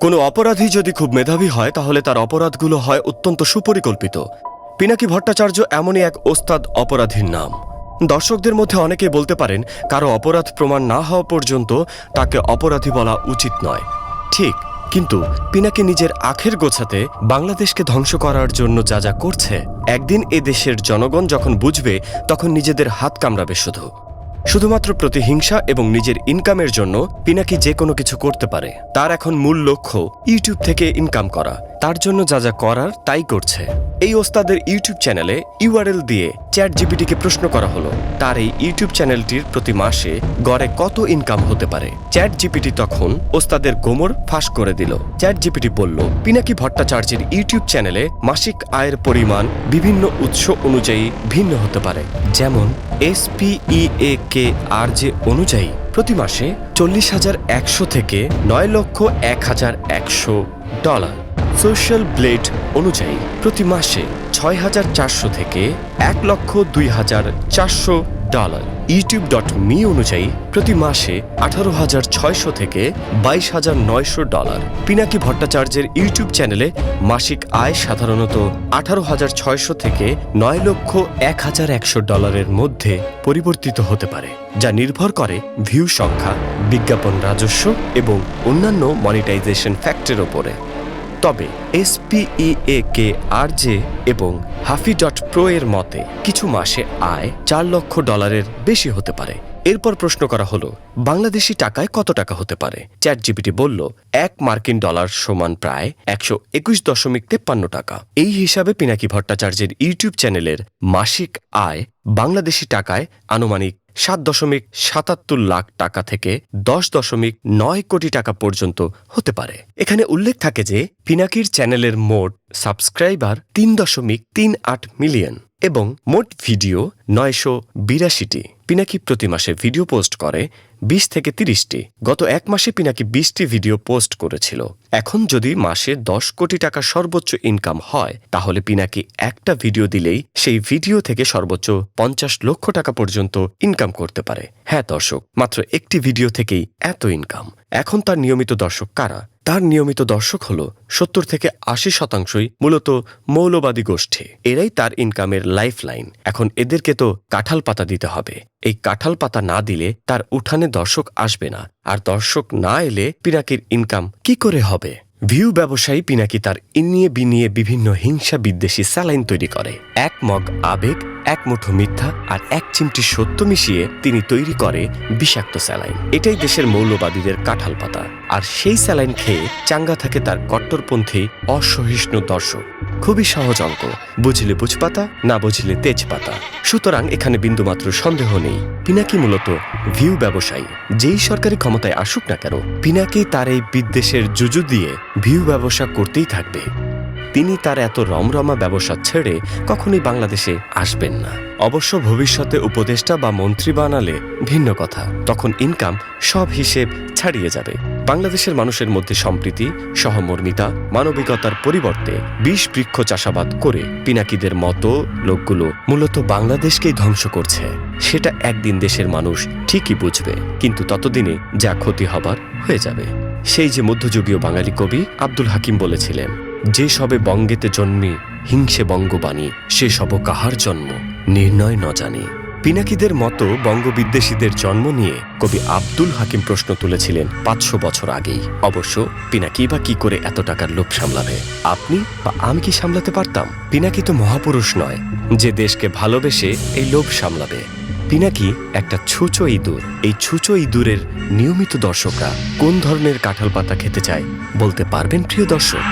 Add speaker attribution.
Speaker 1: কোনো অপরাধী যদি খুব মেধাবী হয়, তাহলে তার অপরাধগুলো হয় অত্যন্ত সুপরিকল্পিত। পিনাকি ভট্টাচার্য এমনই এক ওস্তাদ অপরাধীর নাম। দর্শকদের মধ্যে অনেকে বলতে পারেন, কারও অপরাধ প্রমাণ না হওয়া পর্যন্ত তাকে অপরাধী বলা উচিত নয়। ঠিক, কিন্তু পিনাকি নিজের আখের গোছাতে বাংলাদেশকে ধ্বংস করার জন্য যা যা করছে, একদিন এ দেশের জনগণ যখন বুঝবে, তখন নিজেদের হাত কামড়াবে শুধু। শুধুমাত্র প্রতিহিংসা এবং নিজের ইনকামের জন্য পিনাকি যে কোনো কিছু করতে পারে। তার এখন মূল লক্ষ্য ইউটিউব থেকে ইনকাম করা। তার জন্য যা যা করার তাই করছে। এই ওস্তাদের ইউটিউব চ্যানেলে ইউআরএল দিয়ে চ্যাট জিপিটিকে প্রশ্ন করা হলো, তার এই ইউটিউব চ্যানেলটির প্রতি মাসে গড়ে কত ইনকাম হতে পারে? চ্যাট জিপিটি তখন ওস্তাদের গোমর ফাঁস করে দিল। চ্যাট জিপিটি বলল, পিনাকি ভট্টাচার্যের ইউটিউব চ্যানেলে মাসিক আয়ের পরিমাণ বিভিন্ন উৎস অনুযায়ী ভিন্ন হতে পারে। যেমন এসপিইএ কে আর যে অনুযায়ী প্রতি মাসে চল্লিশ হাজার একশো থেকে নয় লক্ষ এক হাজার একশো ডলার। সোশ্যাল ব্লেড অনুযায়ী প্রতি মাসে ছয় হাজার চারশো থেকে এক লক্ষ দুই হাজার চারশো ডলার। ইউটিউব ডট মি অনুযায়ী প্রতি মাসে আঠারো হাজার ছয়শো থেকে বাইশ হাজার নয়শো ডলার। পিনাকি ভট্টাচার্যের ইউটিউব চ্যানেলে মাসিক আয় সাধারণত আঠারো হাজার ছয়শো থেকে নয় লক্ষ এক হাজার একশো ডলারের মধ্যে পরিবর্তিত হতে পারে, যা নির্ভর করে ভিউ সংখ্যা, বিজ্ঞাপন রাজস্ব এবং অন্যান্য মনিটাইজেশন ফ্যাক্টের ওপরে তবে এসপিইএ কে আর জে এবং হাফি ডট প্রো এর মতে কিছু মাসে আয় চার লক্ষ ডলারের বেশি হতে পারে। এরপর প্রশ্ন করা হলো, বাংলাদেশি টাকায় কত টাকা হতে পারে? চ্যাট জিপিটি বলল, এক মার্কিন ডলার সমান প্রায় একশো একুশ দশমিক তেপ্পান্ন টাকা। এই হিসাবে পিনাকি ভট্টাচার্যের ইউটিউব চ্যানেলের মাসিক আয় বাংলাদেশি টাকায় আনুমানিক সাত দশমিক সাতাত্তর লাখ টাকা থেকে দশ দশমিক নয় কোটি টাকা পর্যন্ত হতে পারে। এখানে উল্লেখ থাকে যে পিনাকির চ্যানেলের মোট সাবস্ক্রাইবার তিন দশমিক তিন আট মিলিয়ন এবং মোট ভিডিও নয়শো বিরাশিটি। পিনাকি প্রতি মাসে ভিডিও পোস্ট করে বিশ থেকে তিরিশটি। গত এক মাসে পিনাকি বিশটি ভিডিও পোস্ট করেছিল। এখন যদি মাসে দশ কোটি টাকা সর্বোচ্চ ইনকাম হয়, তাহলে পিনাকি একটা ভিডিও দিলেই সেই ভিডিও থেকে সর্বোচ্চ পঞ্চাশ লক্ষ টাকা পর্যন্ত ইনকাম করতে পারে। হ্যাঁ দর্শক, মাত্র একটি ভিডিও থেকেই এত ইনকাম। এখন তার নিয়মিত দর্শক কারা? তার নিয়মিত দর্শক হল সত্তর থেকে আশি শতাংশই মূলত মৌলবাদী গোষ্ঠী। এরাই তার ইনকামের লাইফ লাইন এখন এদেরকে তো কাঁঠাল পাতা দিতে হবে। এই কাঁঠাল পাতা না দিলে তার উঠানে দর্শক আসবে না। আর দর্শক না এলে পিনাকির ইনকাম কি করে হবে? ভিউ ব্যবসায়ী পিনাকি তার ইনিয়ে বিনিয়ে বিভিন্ন হিংসা বিদ্বেষী স্যালাইন তৈরি করে। এক মগ আবেগ, এক মুঠো মিথ্যা আর এক চিমটি সত্য মিশিয়ে তিনি তৈরি করে বিষাক্ত স্যালাইন। এটাই দেশের মৌলবাদীদের কাঁঠাল পাতা। আর সেই স্যালাইন খেয়ে চাঙ্গা থাকে তার কট্টরপন্থী, অসহিষ্ণু দর্শক। খুবই সহজ অঙ্ক, বুঝলে বুঝপাতা, না বুঝলে তেজপাতা। সুতরাং এখানে বিন্দুমাত্র সন্দেহ নেই। পিনাকি মূলত ভিউ ব্যবসায়ী। যেই সরকারি ক্ষমতায় আসুক না কেন, পিনাকি তার এই বিদ্বেষের জুজু দিয়ে ভিউ ব্যবসা করতেই থাকবে। তিনি তার এত রমরমা ব্যবসা ছেড়ে কখনোই বাংলাদেশে আসবেন না। অবশ্য ভবিষ্যতে উপদেষ্টা বা মন্ত্রী বানালে ভিন্ন কথা, তখন ইনকাম সব হিসেব ছাড়িয়ে যাবে। বাংলাদেশের মানুষের মধ্যে সম্প্রীতি, সহমর্মিতা, মানবিকতার পরিবর্তে বিষ বৃক্ষ চাষাবাদ করে পিনাকিদের মতো লোকগুলো মূলত বাংলাদেশকেই ধ্বংস করছে। সেটা একদিন দেশের মানুষ ঠিকই বুঝবে, কিন্তু ততদিনে যা ক্ষতি হবার হয়ে যাবে। সেই যে মধ্যযুগীয় বাঙালি কবি আব্দুল হাকিম বলেছিলেন, যে সবে বঙ্গেতে জন্মে হিংসে বঙ্গবাণী, সে সব কাহার জন্ম, নির্ণয় ন জানি। পিনাকিদের মতো বঙ্গবিদ্বেষীদের জন্ম নিয়ে কবি আব্দুল হাকিম প্রশ্ন তুলেছিলেন পাঁচশো বছর আগেই। অবশ্য পিনাকি বা কি করে এত টাকার লোভ সামলাবে? আপনি বা আমি কি সামলাতে পারতাম? পিনাকি তো মহাপুরুষ নয়, যে দেশকে ভালোবেসে এই লোভ সামলাবে। পিনাকি একটা ছুঁচো ইঁদুর। এই ছুঁচো ইঁদুরের নিয়মিত দর্শকরা কোন ধরনের কাঁঠাল পাতা খেতে চায় বলতে পারবেন প্রিয় দর্শক?